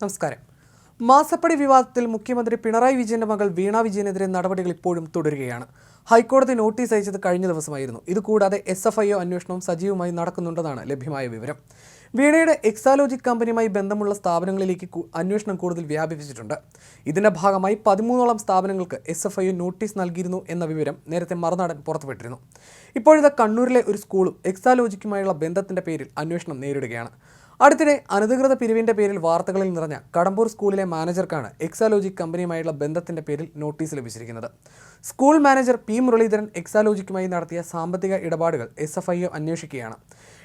നമസ്കാരം. മാസപ്പടി വിവാദത്തിൽ മുഖ്യമന്ത്രി പിണറായി വിജയന്റെ മകൾ വീണ വിജയനെതിരെ നടപടികൾ ഇപ്പോഴും തുടരുകയാണ്. ഹൈക്കോടതി നോട്ടീസ് അയച്ചത് കഴിഞ്ഞ ദിവസമായിരുന്നു. ഇതുകൂടാതെ എസ് എഫ് ഐ ഒ അന്വേഷണവും സജീവമായി നടക്കുന്നുണ്ടെന്നാണ് ലഭ്യമായ വിവരം. വീണയുടെ എക്സാലോജിക് കമ്പനിയുമായി ബന്ധമുള്ള സ്ഥാപനങ്ങളിലേക്ക് അന്വേഷണം കൂടുതൽ വ്യാപിപ്പിച്ചിട്ടുണ്ട്. ഇതിന്റെ ഭാഗമായി പതിമൂന്നോളം സ്ഥാപനങ്ങൾക്ക് എസ് എഫ് ഐ നോട്ടീസ് നൽകിയിരുന്നു എന്ന വിവരം നേരത്തെ മറുനാടൻ പുറത്തുവിട്ടിരുന്നു. ഇപ്പോഴത്തെ കണ്ണൂരിലെ ഒരു സ്കൂളും എക്സാലോജിക്കുമായുള്ള ബന്ധത്തിന്റെ പേരിൽ അന്വേഷണം നേരിടുകയാണ്. അടുത്തിടെ അനധികൃത പിരിവിന്റെ പേരിൽ വാർത്തകളിൽ നിറഞ്ഞ കടമ്പൂർ സ്കൂളിലെ മാനേജർക്കാണ് എക്സാലോജിക് കമ്പനിയുമായുള്ള ബന്ധത്തിന്റെ പേരിൽ നോട്ടീസ് ലഭിച്ചിരിക്കുന്നത്. സ്കൂൾ മാനേജർ പി മുരളീധരൻ എക്സാലോജിക്കുമായി നടത്തിയ സാമ്പത്തിക ഇടപാടുകൾ എസ് എഫ് ഐ ഒ അന്വേഷിക്കുകയാണ്.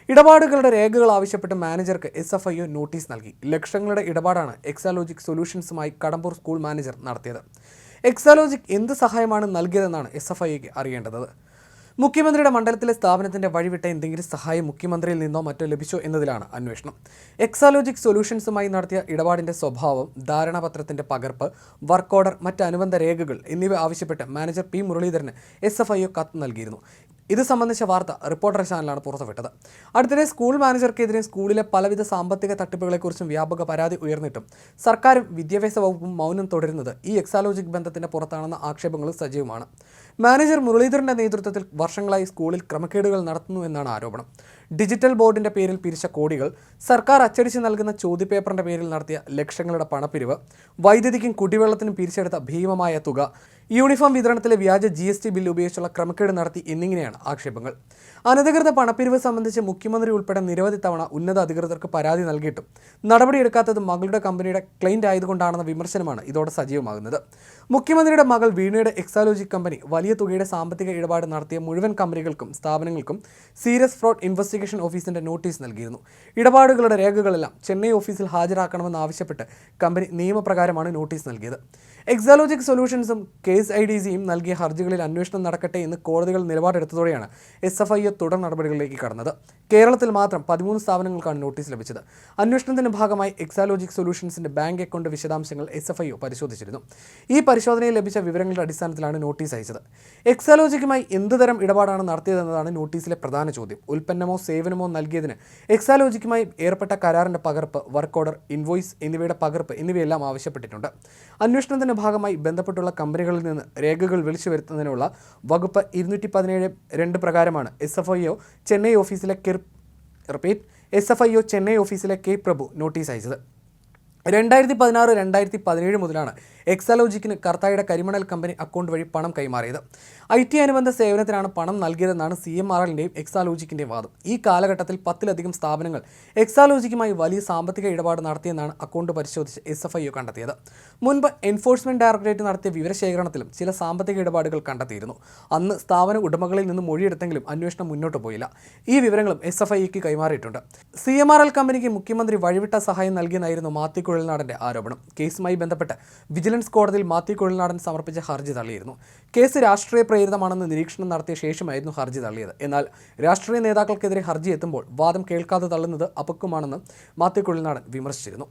ഇടപാടുകളുടെ രേഖകൾ ആവശ്യപ്പെട്ട് മാനേജർക്ക് S F I O notice നൽകി. ലക്ഷങ്ങളുടെ ഇടപാടാണ് എക്സാലോജിക് സൊല്യൂഷൻസുമായി കടമ്പൂർ സ്കൂൾ മാനേജർ നടത്തിയത്. എക്സാലോജിക് എന്ത് സഹായമാണ് നൽകിയതെന്നാണ് എസ് എഫ് ഐക്ക് അറിയേണ്ടത്. മുഖ്യമന്ത്രിയുടെ മണ്ഡലത്തിലെ സ്ഥാപനത്തിന്റെ വഴിവിട്ട എന്തെങ്കിലും സഹായം മുഖ്യമന്ത്രിയിൽ നിന്നോ മറ്റോ ലഭിച്ചോ എന്നതിലാണ് അന്വേഷണം. എക്സാലോജിക് സൊല്യൂഷൻസുമായി നടത്തിയ ഇടപാടിന്റെ സ്വഭാവം ധാരണാപത്രത്തിന്റെ പകർപ്പ് വർക്ക് ഓർഡർ മറ്റ് അനുബന്ധ രേഖകൾ എന്നിവ ആവശ്യപ്പെട്ട് മാനേജർ പി മുരളീധരന് എസ് എഫ് ഐ കത്ത് നൽകിയിരുന്നു. ഇത് സംബന്ധിച്ച വാർത്ത റിപ്പോർട്ടർ ചാനലാണ് പുറത്തുവിട്ടത്. അടുത്തിടെ സ്കൂൾ മാനേജർക്കെതിരെ സ്കൂളിലെ പലവിധ സാമ്പത്തിക തട്ടിപ്പുകളെക്കുറിച്ചും വ്യാപക പരാതി ഉയർന്നിട്ടും സർക്കാരും വിദ്യാഭ്യാസ വകുപ്പും മൗനം തുടരുന്നത് ഈ എക്സാലോജിക് ബന്ധത്തിന്റെ പുറത്താണെന്ന ആക്ഷേപങ്ങൾ സജീവമാണ്. മാനേജർ മുരളീധരന്റെ നേതൃത്വത്തിൽ വർഷങ്ങളായി സ്കൂളിൽ ക്രമക്കേടുകൾ നടത്തുന്നു എന്നാണ് ആരോപണം. ഡിജിറ്റൽ ബോർഡിന്റെ പേരിൽ പിരിച്ച കോടികൾ സർക്കാർ അച്ചടിച്ച് നൽകുന്ന ചോദ്യപേപ്പറിന്റെ പേരിൽ നടത്തിയ ലക്ഷങ്ങളുടെ പണപ്പിരിവ് വൈദ്യുതിക്കും കുടിവെള്ളത്തിനും പിരിച്ചെടുത്ത ഭീമമായ തുക യൂണിഫോം വിതരണത്തിലെ വ്യാജ ജി എസ് ടി ബില്ല് ഉപയോഗിച്ചുള്ള ക്രമക്കേട് നടത്തി എന്നിങ്ങനെയാണ് ആക്ഷേപങ്ങൾ. അനധികൃത പണപ്പിരിവ് സംബന്ധിച്ച് മുഖ്യമന്ത്രി ഉൾപ്പെടെ നിരവധി തവണ ഉന്നത അധികൃതർക്ക് പരാതി നൽകിയിട്ടും നടപടിയെടുക്കാത്തത് മകളുടെ കമ്പനിയുടെ ക്ലൈന്റ് ആയതുകൊണ്ടാണെന്ന വിമർശനമാണ് ഇതോടെ സജീവമാകുന്നത്. മുഖ്യമന്ത്രിയുടെ മകൾ വീണയുടെ എക്സാലോജി കമ്പനി വലിയ തുകയുടെ സാമ്പത്തിക ഇടപാട് നടത്തിയ മുഴുവൻ കമ്പനികൾക്കും സ്ഥാപനങ്ങൾക്കും സീരിയസ് ഫ്രോഡ് ഇൻവെസ്റ്റിഗേഷൻ ഓഫീസിന്റെ നോട്ടീസ് നൽകിയിരുന്നു. ഇടപാടുകളുടെ രേഖകളെല്ലാം ചെന്നൈ ഓഫീസിൽ ഹാജരാക്കണമെന്നാവശ്യപ്പെട്ട് കമ്പനി നിയമപ്രകാരമാണ് നോട്ടീസ് നൽകിയത്. എക്സാലോജിക് സൊല്യൂഷൻസും കേസ് ഐ ഡി സിയും നൽകിയ ഹർജികളിൽ അന്വേഷണം നടക്കട്ടെ എന്ന് കോടതികൾ നിലപാടെടുത്തതോടെയാണ് എസ് എഫ് ഐ തുടർ നടപടികളിലേക്ക് കടന്നത്. കേരളത്തിൽ മാത്രം പതിമൂന്ന് സ്ഥാപനങ്ങൾക്കാണ് നോട്ടീസ് ലഭിച്ചത്. അന്വേഷണത്തിന്റെ ഭാഗമായി എക്സാലോജിക് സൊല്യൂഷൻസിന്റെ ബാങ്ക് അക്കൗണ്ട് വിശദാംശങ്ങൾ എസ് എഫ് ഐ പരിശോധിച്ചിരുന്നു. ഈ പരിശോധനയിൽ ലഭിച്ച വിവരങ്ങളുടെ അടിസ്ഥാനത്തിലാണ് നോട്ടീസ് അയച്ചത്. എക്സാലോജിക്കുമായി എന്ത് തരം ഇടപാടാണ് നടത്തിയതെന്നതാണ് നോട്ടീസിലെ പ്രധാന ചോദ്യം. ഉൽപ്പന്നമോ സേവനമോ നൽകിയതിന്. എക്സാലോജിക്കുമായി ഏർപ്പെട്ട കരാറിന്റെ പകർപ്പ് വർക്ക് ഓർഡർ ഇൻവോയ്സ് എന്നിവയുടെ പകർപ്പ് എന്നിവയെല്ലാം ആവശ്യപ്പെട്ടിട്ടുണ്ട്. അന്വേഷണത്തിന്റെ ഭാഗമായി ബന്ധപ്പെട്ടുള്ള കമ്പനികളിൽ നിന്ന് രേഖകൾ വിളിച്ചു വരുത്തുന്നതിനുള്ള വകുപ്പ് ഇരുന്നൂറ്റി പതിനേഴ് രണ്ട് പ്രകാരമാണ്. S F I O Chennai ഓഫീസിലെ Keir repeat S F I O Chennai ഓഫീസിലെ കെ പ്രഭു നോട്ടീസ് അയച്ചത്. രണ്ടായിരത്തി പതിനാറ് രണ്ടായിരത്തി പതിനേഴ് മുതലാണ് എക്സാലോജിക്കിന് കർത്തായുടെ കരിമണൽ കമ്പനി അക്കൗണ്ട് വഴി പണം കൈമാറിയത്. ഐ ടി അനുബന്ധ സേവനത്തിനാണ് പണം നൽകിയതെന്നാണ് സി എം ആർ എല്ലിന്റെയും എക്സാലോജിക്കിന്റെയും വാദം. ഈ കാലഘട്ടത്തിൽ പത്തിലധികം സ്ഥാപനങ്ങൾ എക്സാലോജിക്കുമായി വലിയ സാമ്പത്തിക ഇടപാട് നടത്തിയെന്നാണ് അക്കൗണ്ട് പരിശോധിച്ച് എസ് എഫ് ഐ ഒ കണ്ടെത്തിയത്. മുൻപ് എൻഫോഴ്സ്മെന്റ് ഡയറക്ടറേറ്റ് നടത്തിയ വിവരശേഖരണത്തിലും ചില സാമ്പത്തിക ഇടപാടുകൾ കണ്ടെത്തിയിരുന്നു. അന്ന് സ്ഥാപന ഉടമകളിൽ നിന്ന് മൊഴിയെടുത്തെങ്കിലും അന്വേഷണം മുന്നോട്ട് പോയില്ല. ഈ വിവരങ്ങളും എസ് എഫ് ഐക്ക് കൈമാറിയിട്ടുണ്ട്. സി എം ആർ എൽ കമ്പനിക്ക് മുഖ്യമന്ത്രി വഴിവിട്ട സഹായം നൽകിയെന്നായിരുന്നു മാത്യു കുഴൽനാടന്റെ ആരോപണം. കേസുമായി ബന്ധപ്പെട്ട് വിജിലൻസ് കോടതിയിൽ മാത്യു കുഴൽനാടൻ സമർപ്പിച്ച ഹർജി തള്ളിയിരുന്നു. കേസ് രാഷ്ട്രീയ പ്രേരിതമാണെന്ന് നിരീക്ഷണം നടത്തിയ ശേഷമായിരുന്നു ഹർജി തള്ളിയത്. എന്നാൽ രാഷ്ട്രീയ നേതാക്കൾക്കെതിരെ ഹർജി എത്തുമ്പോൾ വാദം കേൾക്കാതെ തള്ളുന്നത് അപക്വമാണെന്ന് മാത്യു കുഴൽനാടൻ വിമർശിച്ചിരുന്നു.